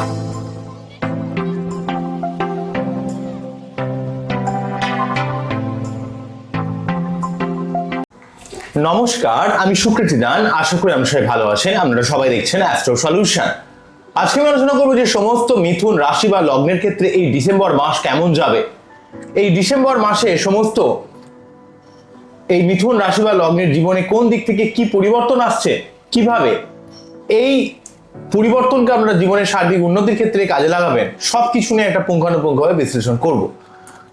নমস্কার, আমি সুকৃতি দান। আশা করি আপনারা সবাই ভালো আছেন। আপনারা সবাই দেখছেন অ্যাস্ট্রো সলিউশন আজকে আমি আলোচনা করব যে সমস্ত মিথুন রাশি বা লগ্নের ক্ষেত্রে এই ডিসেম্বর মাস কেমন যাবে। এই ডিসেম্বর মাসে সমস্ত এই মিথুন রাশি বা লগ্নের জীবনে কোন দিক থেকে কি পরিবর্তন আসছে, কীভাবে? এই পরিবর্তনকে আমরা জীবনের সার্বিক উন্নতির ক্ষেত্রে কাজে লাগাবেন সব কিছু নিয়ে একটা পুঙ্খানুপুঙ্খভাবে বিশ্লেষণ করব।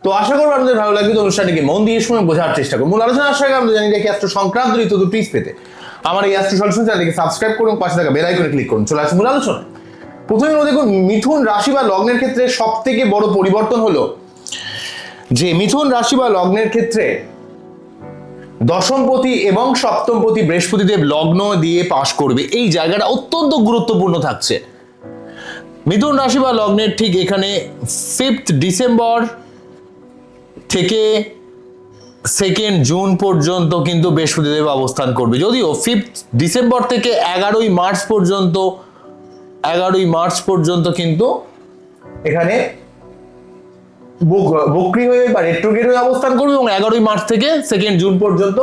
তো আশা করব আপনাদের ভালো লাগবে অনুষ্ঠানটিকে মন দিয়ে শুনে বোঝার চেষ্টা করুন মূল আলোচনা আসার আগে আমরা জানি রেখে অ্যাস্ট্রো সংক্রান্ত ঋতু টিপস পেতে। আমার এই অ্যাস্ট্রো সলিউশন চ্যানেলকে সাবস্ক্রাইব করুন, পাশে থাকা বেল আইকনে ক্লিক করুন। চলে আসুন মূল আলোচনা প্রথমে দেখুন, মিথুন রাশি বা লগ্নের ক্ষেত্রে সব থেকে বড় পরিবর্তন হলো যে, মিথুন রাশি বা লগ্নের ক্ষেত্রে দশমপতি এবং সপ্তমপতি বৃহস্পতিদেব লগ্ন দিয়ে পাশ করবে। এই জায়গাটা অত্যন্ত গুরুত্বপূর্ণ থাকছে। মিথুন রাশি বা লগ্নের ঠিক এখানে ফিফথ ডিসেম্বর থেকে সেকেন্ড জুন পর্যন্ত কিন্তু বৃহস্পতিদেব অবস্থান করবে। যদিও ফিফথ ডিসেম্বর থেকে এগারোই মার্চ পর্যন্ত, এগারোই মার্চ পর্যন্ত কিন্তু এখানে বক্রি হয়ে বা রেট্রোগেট হয়ে অবস্থান করবে এবং এগারোই মার্চ থেকে সেকেন্ড জুন পর্যন্ত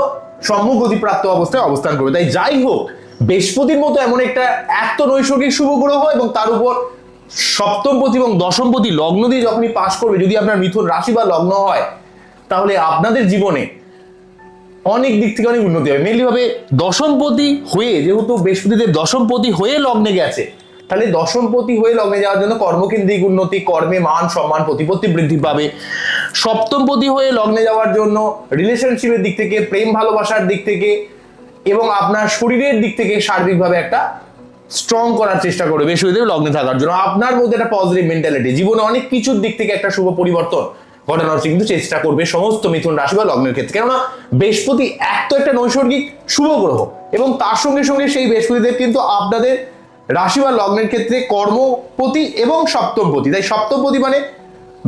সম্মুখ গতিপ্রাপ্ত অবস্থায় অবস্থান করবে। তাই যাই হোক, বৃহস্পতির মতো এমন একটা এত নৈসর্গিক শুভ গ্রহ এবং তার উপর সপ্তমপতি এবং দশমপতি লগ্ন দিয়ে যখনই পাশ করবে, যদি আপনার মিথুন রাশি বা লগ্ন হয়, তাহলে আপনাদের জীবনে অনেক দিক থেকে অনেক উন্নতি হবে। মেনলি ভাবে দশমপতি হয়ে, যেহেতু বৃহস্পতিদেব দশমপতি হয়ে লগ্নে গেছে তাহলে দশমপতি হয়ে লগ্নে যাওয়ার জন্য কর্মকেন্দ্রিক উন্নতি, কর্মে মান, সম্মান, প্রতিপত্তি বৃদ্ধি পাবে। সপ্তমপতি হয়ে লগ্নে যাওয়ার জন্য রিলেশনশিপের দিক থেকে, প্রেম ভালোবাসার দিক থেকে এবং আপনার শরীরের দিক থেকে সার্বিকভাবে একটা স্ট্রং করার চেষ্টা করবে বৃহস্পতিদেব লগ্নে থাকার জন্য। আপনার মধ্যে একটা পজিটিভ মেন্টালিটি জীবনে অনেক কিছুর দিক থেকে একটা শুভ পরিবর্তন ঘটানোর কিন্তু চেষ্টা করবে সমস্ত মিথুন রাশি বা লগ্নের ক্ষেত্রে। কেননা বৃহস্পতি এক তো একটা নৈসর্গিক শুভ গ্রহ এবং তার সঙ্গে সঙ্গে সেই বৃহস্পতিদেব কিন্তু আপনাদের রাশি বা লগ্নের ক্ষেত্রে কর্মপতি এবং সপ্তমপতি। তাই সপ্তমপতি মানে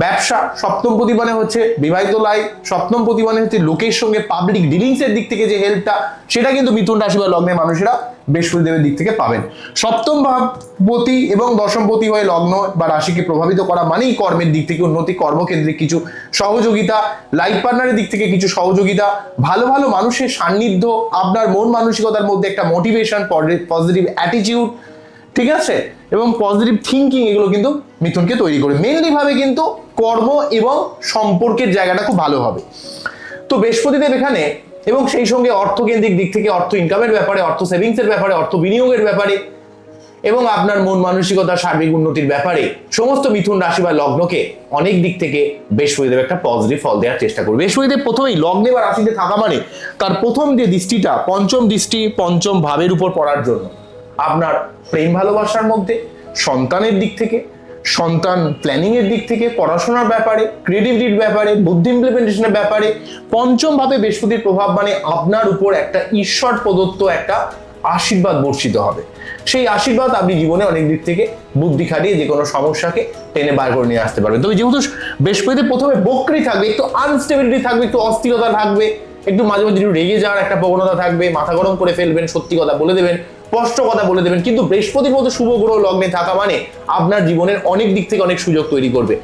ব্যবসা, সপ্তমপতি মানে হচ্ছে বিবাহিত লাইফ সপ্তমপতি মানে হচ্ছে লোকের সঙ্গে পাবলিক ডিলিংস এর দিক থেকে যে হেল্পটা সেটা কিন্তু মিথুন রাশি বা লগ্নের মানুষেরা বৃহস্পতিদেবের দিক থেকে পাবেন। সপ্তম ভাবপতি এবং দশমপতি হয়ে লগ্ন বা রাশিকে প্রভাবিত করা মানেই কর্মের দিক থেকে উন্নতি, কর্মকেন্দ্রিক কিছু সহযোগিতা লাইফ পার্টনারের দিক থেকে কিছু সহযোগিতা, ভালো ভালো মানুষের সান্নিধ্য, আপনার মন মানসিকতার মধ্যে একটা মোটিভেশন পজিটিভ অ্যাটিটিউড ঠিক আছে? এবং পজিটিভ থিঙ্কিং এগুলো কিন্তু মিথুনকে তৈরি করে। মেনলি ভাবে কিন্তু কর্ম এবং সম্পর্কের জায়গাটা খুব ভালো হবে। তো বৃহস্পতিদেব এখানে, এবং সেই সঙ্গে অর্থকেন্দ্রিক দিক থেকে অর্থ ইনকামের ব্যাপারে, অর্থ সেভিংস এর ব্যাপারে, অর্থ বিনিয়োগের ব্যাপারে, এবং আপনার মন মানসিকতা, সার্বিক উন্নতির ব্যাপারে, সমস্ত মিথুন রাশি বা লগ্নকে অনেক দিক থেকে বৃহস্পতিদেব একটা পজিটিভ ফল দেওয়ার চেষ্টা করবে। বৃহস্পতিদেব প্রথমেই লগ্নে বা রাশিতে থাকা মানে তার প্রথম যে দৃষ্টিটা, পঞ্চম দৃষ্টি, পঞ্চম ভাবের উপর পড়ার জন্য। আপনার প্রেম ভালোবাসার মধ্যে, সন্তানের দিক থেকে, সন্তান প্ল্যানিং এর দিক থেকে, পড়াশোনার ব্যাপারে ক্রিয়েটিভিটির ব্যাপারে, বুদ্ধি ইমপ্লিমেন্টেশনের ব্যাপারে, পঞ্চম ভাবে বৃহস্পতির প্রভাব মানে আপনার উপর একটা ঈশ্বর প্রদত্ত একটা আশীর্বাদ বর্ষিত হবে। সেই আশীর্বাদ আপনি জীবনে অনেক দিক থেকে বুদ্ধি খাটিয়ে যে কোনো সমস্যাকে টেনে বার করে নিয়ে আসতে পারবেন। তবে যেহেতু বৃহস্পতি প্রথমে বক্রি থাকবে, একটু আনস্টেবিলিটি থাকবে, একটু অস্থিরতা থাকবে, একটু মাঝে মাঝে একটু রেগে যাওয়ার একটা প্রবণতা থাকবে, মাথা গরম করে ফেলবেন, সত্যি কথা বলে দেবেন স্পষ্ট কথা বলে দেবেন। কিন্তু বৃহস্পতির মতো শুভ গ্রহ লগ্নে থাকা মানে আপনার জীবনের অনেক দিক থেকে অনেক সুযোগ তৈরি করবে।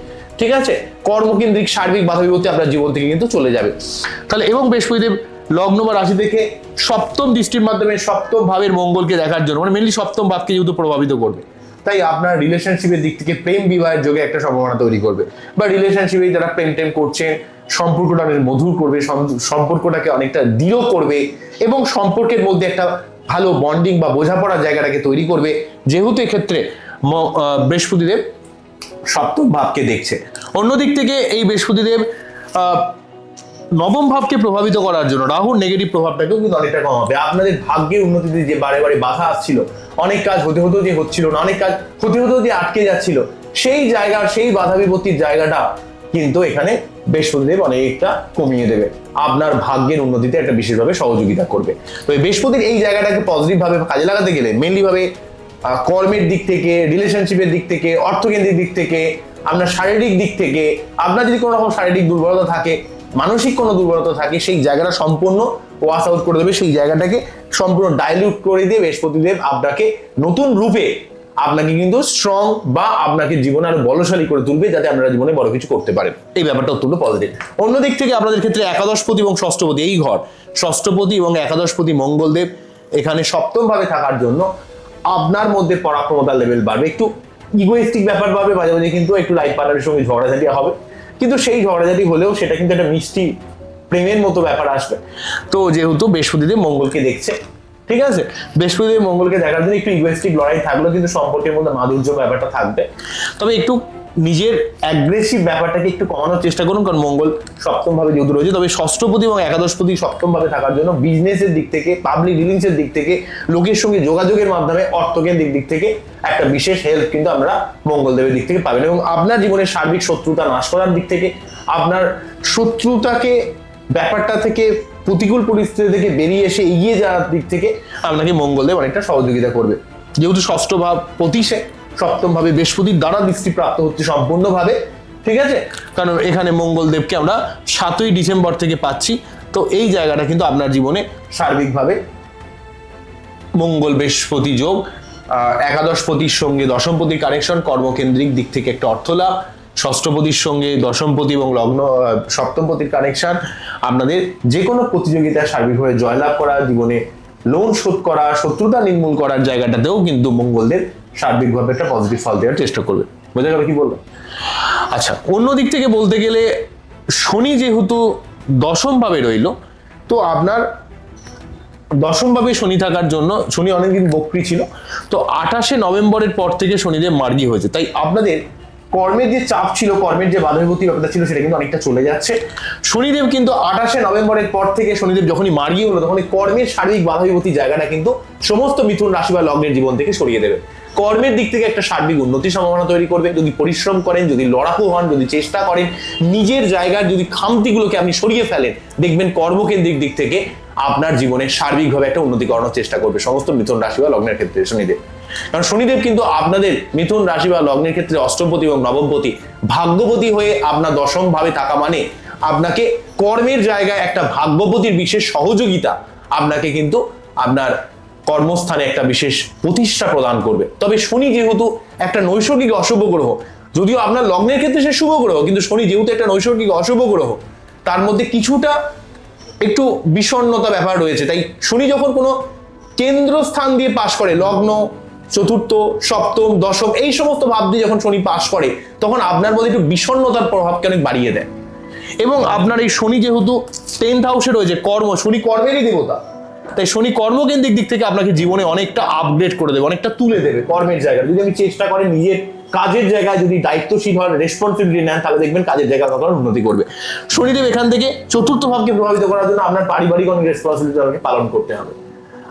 ঠিক আছে? কর্মকেন্দ্রিক, সার্বিক বাধা বিপত্তি আপনার জীবন থেকে কিন্তু চলে যাবে। তাহলে এবং বৃহস্পতিদেব লগ্ন বা রাশি থেকে সপ্তম দৃষ্টির মাধ্যমে সপ্তম ভাবের মঙ্গলকে দেখার জন্য মানে মেনলি সপ্তম ভাবকে যেহেতু প্রভাবিত করবে, তাই আপনার রিলেশনশিপের দিক থেকে প্রেম বিবাহের যোগে একটা সম্ভাবনা তৈরি করবে। বা রিলেশনশিপে যারা প্রেম টেম করছেন সম্পর্কটা অনেক মধুর করবে সম্পর্কটাকে অনেকটা দৃঢ় করবে, এবং সম্পর্কের মধ্যে একটা ভালো বন্ডিং বা বোঝাপড়ার জায়গাটাকে তৈরি করবে, যেহেতু এক্ষেত্রে বৃহস্পতিদেব সপ্তম ভাবকে দেখছে। অন্যদিক থেকে এই বৃহস্পতিদেব নবম ভাবকে প্রভাবিত করার জন্য, রাহুর নেগেটিভ প্রভাবটাকেও কিন্তু অনেকটা কমাবে। আপনাদের ভাগ্যের উন্নতিতে যে বারে বারে বাধা আসছিল, অনেক কাজ হতে হতেও যে হচ্ছিল না, অনেক কাজ হতে হতেও যে আটকে যাচ্ছিল, সেই জায়গার, সেই বাধা বিপত্তির জায়গাটা কিন্তু এখানে বৃহস্পতিদেব অনেকটা কমিয়ে দেবে। আপনার ভাগ্যের উন্নতিতে একটা বিশেষভাবে সহযোগিতা করবে। তো বৃহস্পতির এই জায়গাটাকে পজিটিভ ভাবে কাজে লাগাতে গেলে মেনলি ভাবে কর্মের দিক থেকে রিলেশনশিপের দিক থেকে, অর্থকেন্দ্রিক দিক থেকে, আপনার শারীরিক দিক থেকে, আপনার যদি কোনো রকম শারীরিক দুর্বলতা থাকে, মানসিক কোনো দুর্বলতা থাকে, সেই জায়গাটা সম্পূর্ণ ওয়াশ আউট করে দেবে। সেই জায়গাটাকে সম্পূর্ণ ডাইলিউট করে দিয়ে বৃহস্পতিদেব আপনাকে নতুন রূপে আপনাকে কিন্তু স্ট্রং বা আপনাকে জীবনে আরও বলশালী করে তুলবে যাতে আপনারা জীবনে বড় কিছু করতে পারেন। এই ব্যাপারটা অত্যন্ত পজিটিভ অন্যদিক থেকে আপনাদের ক্ষেত্রে একাদশপতি এবং ষষ্ঠপতি, এই ঘর, ষষ্ঠপতি এবং একাদশপতি মঙ্গলদেব এখানে সপ্তম ভাবে থাকার জন্য আপনার মধ্যে পরাক্রমতার লেভেল বাড়বে। একটু ইগোয়েস্টিক ব্যাপার পাবে মাঝে মাঝে কিন্তু একটু লাইফ পার্টনারের সঙ্গে ঝগড়াঝাটি হবে। কিন্তু সেই ঝগড়াঝাটি হলেও সেটা কিন্তু একটা মিষ্টি প্রেমের মতো ব্যাপার আসবে। তো যেহেতু বৃহস্পতিদেব মঙ্গলকে দেখছে ঠিক আছে? বৃহস্পতিদেব মঙ্গলকে দেখার জন্য একটু ইগোয়েস্টিক লড়াই থাকলেও কিন্তু সম্পর্কের মধ্যে মাধুর্য ব্যাপারটা থাকবে। তবে একটু নিজের অ্যাগ্রেসিভ ব্যাপারটাকে একটু কমানোর চেষ্টা করুন, কারণ মঙ্গল সপ্তম ভাবে যেহেতু রয়েছে, তবে ষষ্ঠপতি এবং একাদশপতি সপ্তম ভাবে থাকার জন্য বিজনেসের দিক থেকে পাবলিক ডিলিংসের দিক থেকে, লোকের সঙ্গে যোগাযোগের মাধ্যমে অর্থকেন্দ্রিক দিক থেকে একটা বিশেষ হেল্প কিন্তু আমরা মঙ্গলদেবের দিক থেকে পাবেন এবং আপনার জীবনের সার্বিক শত্রুতা নাশ করার দিক থেকে, আপনার শত্রুতাকে, ব্যাপারটা থেকে প্রতিকূল পরিস্থিতি থেকে বেরিয়ে এসে এগিয়ে যাওয়ার দিক থেকে আপনাকে মঙ্গলদেব অনেকটা সহযোগিতা করবে। যেহেতু ষষ্ঠ ভাব পতিশে সপ্তম ভাবে বৃহস্পতির দ্বারা দৃষ্টিপ্রাপ্ত হচ্ছে সম্পূর্ণভাবে, ঠিক আছে? কারণ এখানে মঙ্গলদেবকে আমরা সাতই ডিসেম্বর থেকে পাচ্ছি, তো এই জায়গাটা কিন্তু আপনার জীবনে সার্বিকভাবে মঙ্গল বৃহস্পতি যোগ একাদশপতির সঙ্গে দশমপতির কানেকশন কর্মকেন্দ্রিক দিক থেকে একটা অর্থ লাভ ষষ্ঠপতির সঙ্গে দশমপতি এবং লগ্ন সপ্তমপতির কানেকশন আপনাদের যে কোনো প্রতিযোগিতায় সার্বিকভাবে জয়লাভ করা, জীবনে লোন শোধ করা, শত্রুতা নির্মূল করার জায়গাটাতেও কিন্তু মঙ্গলদের সার্বিকভাবে একটা পজিটিভ ফল দেওয়ার চেষ্টা করবে। বোঝা গেল কি বলব আচ্ছা অন্য দিক থেকে বলতে গেলে শনি যেহেতু দশম ভাবে রইল, তো আপনার দশম ভাবে শনি থাকার জন্য, শনি অনেকদিন বক্রি ছিল, তো আঠাশে নভেম্বরের পর থেকে শনিদেব মার্গি হয়েছে। তাই আপনাদের কর্মের যে চাপ ছিল, কর্মের যে বাধাবিপত্তি ব্যাপারটা ছিল, সেটা কিন্তু অনেকটা চলে যাচ্ছে। শনিদেব কিন্তু আঠাশে নভেম্বরের পর থেকে শনিদেব যখনই মার্গি হলো তখন কর্মের শারীরিক বাধাবিপত্তি জায়গাটা কিন্তু সমস্ত মিথুন রাশি বা লগ্নের জীবন থেকে সরিয়ে দেবে। কর্মের দিক থেকে একটা সার্বিক উন্নতির সম্ভাবনা তৈরি করবে। যদি পরিশ্রম করেন, যদি লড়াকু হন, যদি চেষ্টা করেন, নিজের জায়গার যদি খামতিগুলোকে আপনি সরিয়ে ফেলেন, দেখবেন কর্মকেন্দ্রিক দিক থেকে আপনার জীবনে সার্বিকভাবে একটা উন্নতি করানোর চেষ্টা করবে সমস্ত মিথুন রাশি বা লগ্নের ক্ষেত্রে শনিদেব। কারণ শনিদেব কিন্তু আপনাদের মিথুন রাশি বা লগ্নের ক্ষেত্রে অষ্টমপতি এবং নবমপতি ভাগ্যপতি হয়ে আপনার দশম ভাবে থাকা মানে আপনাকে কর্মের জায়গায় একটা ভাগ্যপতির বিশেষ সহযোগিতা আপনাকে কিন্তু আপনার কর্মস্থানে একটা বিশেষ প্রতিষ্ঠা প্রদান করবে। তবে শনি যেহেতু একটা নৈসর্গিক অশুভ গ্রহ, যদিও আপনার লগ্নের ক্ষেত্রে সে শুভ গ্রহ, কিন্তু শনি যেহেতু একটা নৈসর্গিক অশুভ গ্রহ, তার মধ্যে কিছুটা একটু বিষণ্ণতা ব্যাপার রয়েছে। তাই শনি যখন কোনো কেন্দ্রস্থান দিয়ে পাশ করে, লগ্ন চতুর্থ, সপ্তম, দশম, এই সমস্ত ভাব দিয়ে যখন শনি পাশ করে, তখন আপনার মধ্যে একটু বিষণ্ণতার প্রভাবকে অনেক বাড়িয়ে দেয়? এবং আপনার এই শনি যেহেতু টেন্থ হাউসে রয়েছে, কর্ম, শনি কর্মেরই দেবতা। তাই শনি কর্মকেন্দ্রিক দিক থেকে আপনাকে জীবনে অনেকটা আপগ্রেড করে দেবে, অনেকটা তুলে দেবে কর্মের জায়গায়। যদি আমি চেষ্টা করেন নিজের কাজের জায়গায় যদি দায়িত্বশীল হন রেসপন্সিবিলিটি নেন, তাহলে দেখবেন কাজের জায়গা তখন উন্নতি করবে। শনিদেব এখান থেকে চতুর্থ ভাবকে প্রভাবিত করার জন্য আপনার পারিবারিক অনেক রেসপন্সিবিলিটি আপনাকে পালন করতে হবে।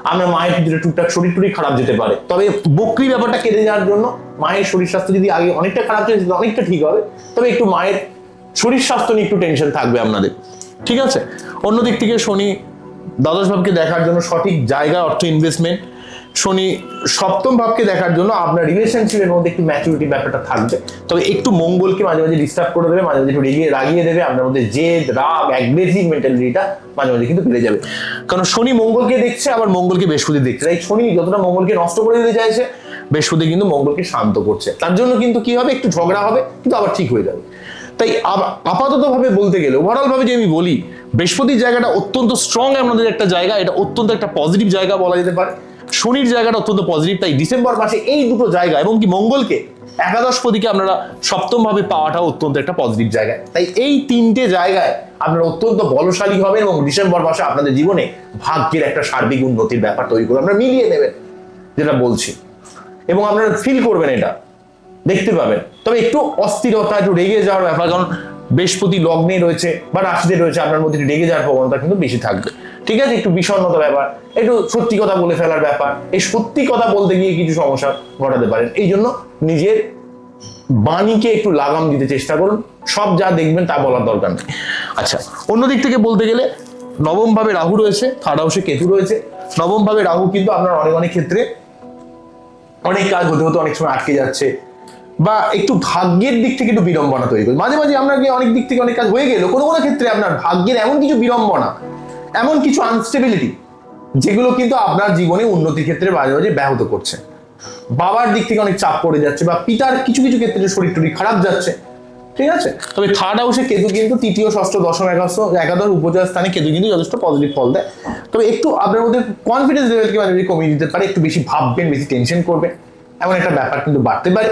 আপনার মায়ের ভিতরে টুকটাক শরীর টুরি খারাপ যেতে পারে। তবে বকরি ব্যাপারটা কেটে যাওয়ার জন্য মায়ের শরীর স্বাস্থ্য যদি আগে অনেকটা খারাপ হয়ে অনেকটা ঠিক হবে, তবে একটু মায়ের শরীর স্বাস্থ্য নিয়ে একটু টেনশন থাকবে আপনাদের। ঠিক আছে? অন্যদিক থেকে শনি দ্বাদশ ভাবকে দেখার জন্য সঠিক জায়গা, অর্থ ইনভেস্টমেন্ট শনি সপ্তম ভাবকে দেখার জন্য আপনার রিলেশনশিপের মধ্যে একটু ম্যাচুরিটি ব্যাপারটা থাকবে। তবে একটু মঙ্গলকে মাঝে মাঝে ডিস্টার্ব করে দেবে, মাঝে মাঝে একটু রেগিয়ে রাগিয়ে দেবে, আপনার মধ্যে জেদ, রাগ অ্যাগ্রেসিভ মেন্টালিটিটা মাঝে মাঝে কিন্তু বেড়ে যাবে। কারণ শনি মঙ্গলকে দেখছে, আবার মঙ্গলকে বৃহস্পতি দেখছে। তাই শনি যতটা মঙ্গলকে নষ্ট করে দিতে চাইছে, বৃহস্পতি কিন্তু মঙ্গলকে শান্ত করছে। তার জন্য কিন্তু কি হবে? একটু ঝগড়া হবে, কিন্তু আবার ঠিক হয়ে যাবে। তাই আপাতত ভাবে বলতে গেলে ওভারঅল ভাবে যে আমি বলি বৃহস্পতির জায়গাটা অত্যন্ত স্ট্রং আমাদের একটা জায়গা, এটা অত্যন্ত একটা পজিটিভ জায়গা বলা যেতে পারে। শনির জায়গাটা অত্যন্ত পজিটিভ তাই ডিসেম্বর মাসে এই দুটো জায়গা এবং কি মঙ্গলকে একাদশপতিকে আপনারা সপ্তম ভাবে পাওয়াটা অত্যন্ত একটা পজিটিভ জায়গায়। তাই এই তিনটে জায়গায় আপনারা অত্যন্ত বলশালী হবেন এবং ডিসেম্বর মাসে আপনাদের জীবনে ভাগ্যের একটা সার্বিক উন্নতির ব্যাপার তৈরি করে আপনারা মিলিয়ে নেবেন, যেটা বলছি। এবং আপনারা ফিল করবেন এটা, দেখতে পাবেন। তবে একটু অস্থিরতা, একটু রেগে যাওয়ার ব্যাপার, কারণ বৃহস্পতি লগ্নে রয়েছে বা রাশিতে রয়েছে, আপনার মধ্যে রেগে যাওয়ার প্রবণতা কিন্তু বেশি থাকবে। ঠিক আছে? একটু বিষণ্ণতা ব্যাপার, একটু সত্যি কথা বলে ফেলার ব্যাপার, এই সত্যি কথা বলতে গিয়ে কিছু সমস্যা ঘটাতে পারেন। এই জন্য নিজের বাণীকে একটু লাগাম দিতে চেষ্টা করুন। সব যা দেখবেন তা বলার দরকার নেই। আচ্ছা অন্য দিক থেকে বলতে গেলে নবম ভাবে রাহু রয়েছে থার্ড হাউসে কেতু রয়েছে। নবম ভাবে রাহু কিন্তু আপনার অনেক অনেক ক্ষেত্রে অনেক কাজ হতে হতে অনেক সময় আটকে যাচ্ছে। বা একটু ভাগ্যের দিক থেকে একটু বিড়ম্বনা তৈরি করে। মাঝে মাঝে আপনার অনেক দিক থেকে অনেক কাজ হয়ে গেল কোনো কোনো ক্ষেত্রে আপনার ভাগ্যের এমন কিছু বিড়ম্বনা, এমন কিছু আনস্টেবিলিটি যেগুলো কিন্তু আপনার জীবনে উন্নতির ক্ষেত্রে মাঝে মাঝে ব্যাহত করছে। বাবার দিক থেকে অনেক চাপ পড়ে যাচ্ছে বা পিতার কিছু কিছু ক্ষেত্রে শরীর টরীর খারাপ যাচ্ছে। ঠিক আছে? তবে থার্ড হাউসে কেতু কিন্তু তৃতীয়, ষষ্ঠ, দশম, একাদশ একাদশ উপজয় স্থানে কেতু কিন্তু যথেষ্ট পজিটিভ ফল দেয়। তবে একটু আপনার মধ্যে কনফিডেন্স লেভেলকে যদি কমিয়ে দিতে পারে, একটু বেশি ভাববেন, বেশি টেনশন করবেন, এমন একটা ব্যাপার কিন্তু বাড়তে পারে।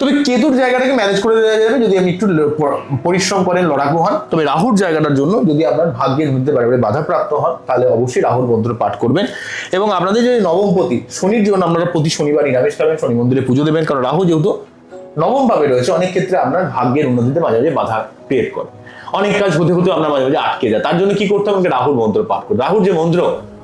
তবে কেতুর জায়গাটাকে ম্যানেজ করে দেওয়া যাবে যদি আপনি একটু পরিশ্রম করেন, লড়াকু হন। তবে রাহুর জায়গাটার জন্য যদি আপনার ভাগ্যের মধ্যে বারে বাধাপ্রাপ্ত হন, তাহলে অবশ্যই রাহুর মন্ত্র পাঠ করবেন। এবং আপনাদের যে নবমপতি শনির জন্য আপনারা প্রতি শনিবার নিরামিষ খাবেন শনি মন্দিরে পুজো দেবেন। কারণ রাহু যেহেতু নবম ভাবে রয়েছে, অনেক ক্ষেত্রে আপনার ভাগ্যের উন্নতিতে মাঝে মাঝে বাধা ক্রিয়েট করে। অনেক কাজ হতে হতে আপনার মাঝে মাঝে আটকে যায়। তার জন্য কি করতে হবে? রাহুর মন্ত্র পাঠ করতে। রাহুর যে মন্ত্র,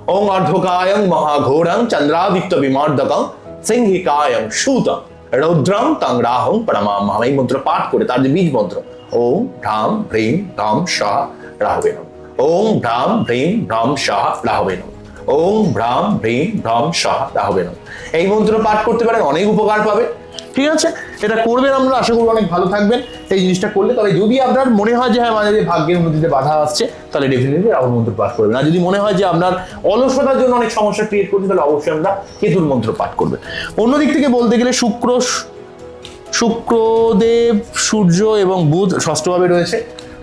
ওং অর্ধকায়ং মহাঘোরং চন্দ্রাদিত্য বিমার্দকং সিংহিকায়ং সুতং। রৌদ্রম তং রাহং পরমাম। এই মন্ত্র পাঠ করে তার যে বীজ মন্ত্র, ওম ঢাম ভ্রীম ভ্রাম শাহ রাহবে নম ওম ভ্রাম ভ্রীম ভ্রাম শাহ রাহবে নম ওম ভ্রাম ভ্রীম ভ্রাম শাহ রাহবে নম এই মন্ত্র পাঠ করতে পারেন, অনেক উপকার পাবে। ঠিক আছে? এটা করবেন আমরা আশা করব অনেক ভালো থাকবেন। এই জিনিসটা করলে তবে যদি আপনার মনে হয় যে হ্যাঁ মাঝে ভাগ্যের উন্নতিতে বাধা আসছে, তাহলে ডেফিনেটলি রাহুল মন্ত্র পাঠ করবেন। আর যদি মনে হয় যে আপনার অলসতার জন্য অনেক সমস্যা ক্রিয়েট করছে, তাহলে অবশ্যই আমরা কেতুর মন্ত্র পাঠ করবেন। অন্যদিক থেকে বলতে গেলে শুক্র শুক্রদেব সূর্য এবং বুধ ষষ্ঠভাবে রয়েছে।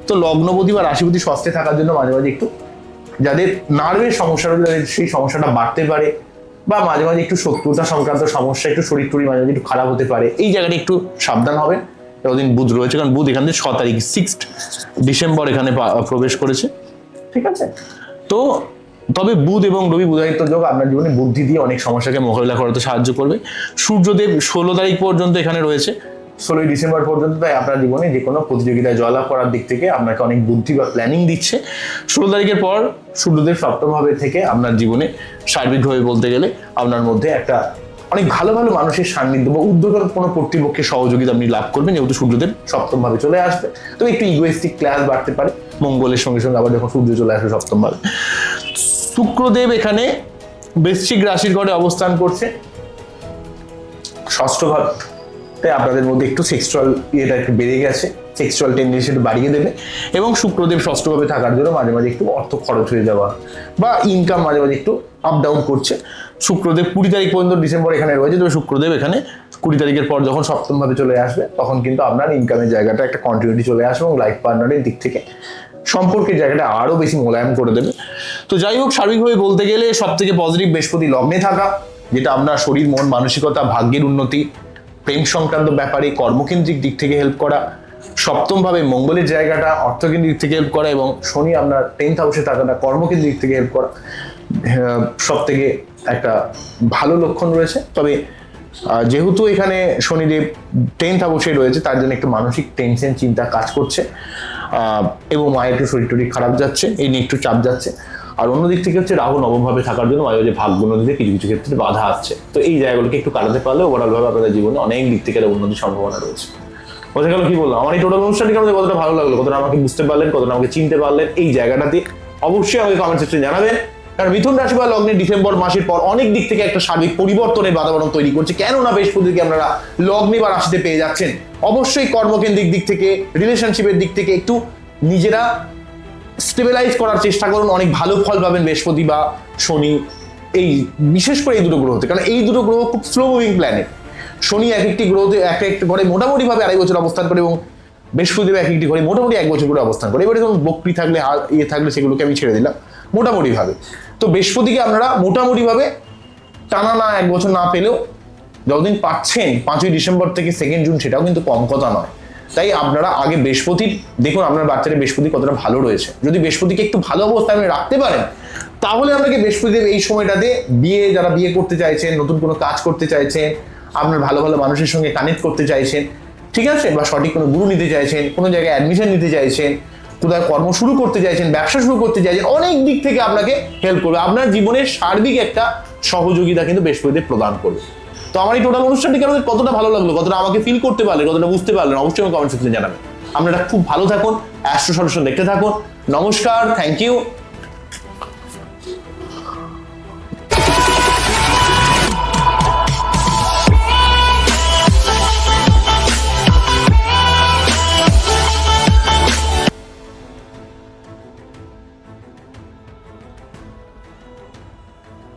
তো লগ্নপতি বা রাশিপতি ষষ্ঠে থাকার জন্য মাঝে মাঝে একটু যাদের নার্ভের সমস্যা রয়েছে সেই সমস্যাটা বাড়তে পারে। বা মাঝে মাঝে একটু শত্রুতা সংক্রান্ত সমস্যা, একটু শরীর টরি মাঝে মাঝে একটু খারাপ হতে পারে, এই জায়গাটা একটু সাবধান হবে যতদিন বুধ রয়েছে, কারণ বুধ এখান থেকে ছ তারিখ সিক্স ডিসেম্বর এখানে প্রবেশ করেছে। ঠিক আছে? তো তবে বুধ এবং রবি বুধায়িত্ব যোগ আপনার জীবনে বুদ্ধি দিয়ে অনেক সমস্যাকে মোকাবিলা করাতে সাহায্য করবে। সূর্যদেব ষোলো তারিখ পর্যন্ত এখানে রয়েছে। ষোলোই ডিসেম্বর পর্যন্ত তাই আপনার জীবনে যে কোনো প্রতিযোগিতায় জয়লাভ করার দিক থেকে আপনাকে অনেক বুদ্ধি বা প্ল্যানিং দিচ্ছে। ষোলো তারিখের পর সূর্যদেব সপ্তম ভাবে থেকে আপনার জীবনে সার্বিকভাবে বলতে গেলে আপনার মধ্যে একটা অনেক ভালো ভালো মানুষের সান্নিধ্য বা উদ্যোগের কোনো কর্তৃপক্ষের সহযোগিতা আপনি লাভ করবেন, যেহেতু সূর্যদেব সপ্তম ভাবে চলে আসবে। তবে একটু ইগোয়েস্টিক ক্লাস বাড়তে পারে। মঙ্গলের সঙ্গে সঙ্গে আবার যখন সূর্য চলে আসবে সপ্তম ভাবে। শুক্রদেব এখানে বৃশ্চিক রাশির ঘরে অবস্থান করছে। ষষ্ঠ ভাব তাই আপনাদের মধ্যে একটু সেক্সুয়াল ইয়েটা একটু বেড়ে গেছে সেক্সুয়াল টেন্ডেন্সি একটু বাড়িয়ে দেবে এবং শুক্রদেব ষষ্ঠভাবে থাকার জন্য মাঝে মাঝে একটু অর্থ খরচ হয়ে যাওয়া বা ইনকাম মাঝে মাঝে একটু আপ ডাউন করছে। শুক্রদেব কুড়ি তারিখ পর্যন্ত ডিসেম্বর এখানে রয়েছে, তবে শুক্রদেব এখানে কুড়ি তারিখের পর যখন সপ্তমভাবে চলে আসবে, তখন কিন্তু আপনার ইনকামের জায়গাটা একটা কন্টিনিউটি চলে আসবে এবং লাইফ পার্টনারের দিক থেকে সম্পর্কের জায়গাটা আরও বেশি মোলায়েম করে দেবে। তো যাই হোক সার্বিকভাবে বলতে গেলে সব থেকে পজিটিভ বৃহস্পতি লগ্নে থাকা, যেটা আপনার শরীর, মন, মানসিকতা, ভাগ্যের উন্নতি প্রেম সংক্রান্ত ব্যাপারে কর্মকেন্দ্রিক দিক থেকে হেল্প করা সপ্তম ভাবে মঙ্গলের জায়গাটা অর্থকেন্দ্রিক থেকে হেল্প করা এবং শনি আপনার টেন্থ হাউসে থাকাটা কর্মকেন্দ্রিক থেকে হেল্প করা। সব থেকে একটা ভালো লক্ষণ রয়েছে। তবে যেহেতু এখানে শনিদেব টেন্থ হাউসে রয়েছে, তার জন্য একটু মানসিক টেনশন চিন্তা কাজ করছে। এবং মায়ের একটু শরীর টরীর খারাপ যাচ্ছে, এই নিয়ে একটু চাপ যাচ্ছে। আর অন্যদিক থেকে হচ্ছে রাহু নবমভাবে থাকার জন্য মাঝে মাঝে ভাগ্য নদীতে কিছু কিছু ক্ষেত্রে বাধা আসছে তো এই জায়গাগুলোকে একটু কাটাতে পারলে ওভারঅল ভাবে আপনাদের জীবনে অনেক দিক থেকে উন্নতির সম্ভাবনা রয়েছে। বোঝা গেল কি বললাম? আমার এই টোটাল অনুষ্ঠানটি আমাদের কতটা ভালো লাগল? কতটা আমাকে বুঝতে পারলেন? কতটা আমাকে চিনতে পারলেন? এই জায়গাটাতে অবশ্যই আমাকে কমেন্ট সেকশনে জানাবেন। কারণ মিথুন রাশি বা লগ্নে ডিসেম্বর মাসের পর অনেক দিক থেকে একটা সার্বিক পরিবর্তনের বাতাবরণ তৈরি করছে। কেননা বৃহস্পতিকে আপনারা লগ্নে বা রাশিতে পেয়ে যাচ্ছেন। অবশ্যই কর্মকেন্দ্রিক দিক থেকে রিলেশনশিপের দিক থেকে একটু নিজেরা স্টেবিলাইজ করার চেষ্টা করুন, অনেক ভালো ফল পাবেন বৃহস্পতি বা শনি। এই বিশেষ করে এই দুটো গ্রহতে, কারণ এই দুটো গ্রহ খুব স্লো মুভিং প্ল্যানেট শনি এক একটি গ্রহতে এক একটা ঘরে মোটামুটিভাবে আড়াই বছর অবস্থান করে এবং বৃহস্পতিদেব এক একটি ঘরে মোটামুটি এক বছর করে অবস্থান করে। এবারে ধরুন বকরি থাকলে ইয়ে থাকলে সেগুলোকে আমি ছেড়ে দিলাম, মোটামুটিভাবে। তো বৃহস্পতিকে আপনারা মোটামুটিভাবে টানা না এক বছর না পেলেও যতদিন পাচ্ছেন, পাঁচই ডিসেম্বর থেকে সেকেন্ড জুন সেটাও কিন্তু কম কথা নয়। তাই আপনারা আগে বৃহস্পতির দেখুন আপনার বাচ্চাদের বৃহস্পতি কতটা ভালো রয়েছে। যদি বৃহস্পতিকে একটু ভালো অবস্থায় আপনি রাখতে পারেন, তাহলে আপনাকে বৃহস্পতিদেব এই সময়টাতে বিয়ে, যারা বিয়ে করতে চাইছেন, নতুন কোনো কাজ করতে চাইছেন, আপনার ভালো ভালো মানুষের সঙ্গে কানেক্ট করতে চাইছেন, ঠিক আছে? বা সঠিক কোনো গুরু নিতে চাইছেন, কোনো জায়গায় অ্যাডমিশন নিতে চাইছেন কোথায় কর্ম শুরু করতে চাইছেন, ব্যবসা শুরু করতে চাইছেন, অনেক দিক থেকে আপনাকে হেল্প করবে। আপনার জীবনের সার্বিক একটা সহযোগিতা কিন্তু বৃহস্পতিদেব প্রদান করবে। তো আমার এই টোটাল অনুষ্ঠানটি আমাদের কতটা ভালো লাগল, কতটা আমাকে ফিল করতে পারলেন, কতটা বুঝতে পারলেন, অবশ্যই আমার কমেন্ট সেকশনে জানাবেন। আপনারা খুব ভালো থাকুন অ্যাস্ট্রো সলিউশন দেখতে থাকুন। নমস্কার থ্যাংক ইউ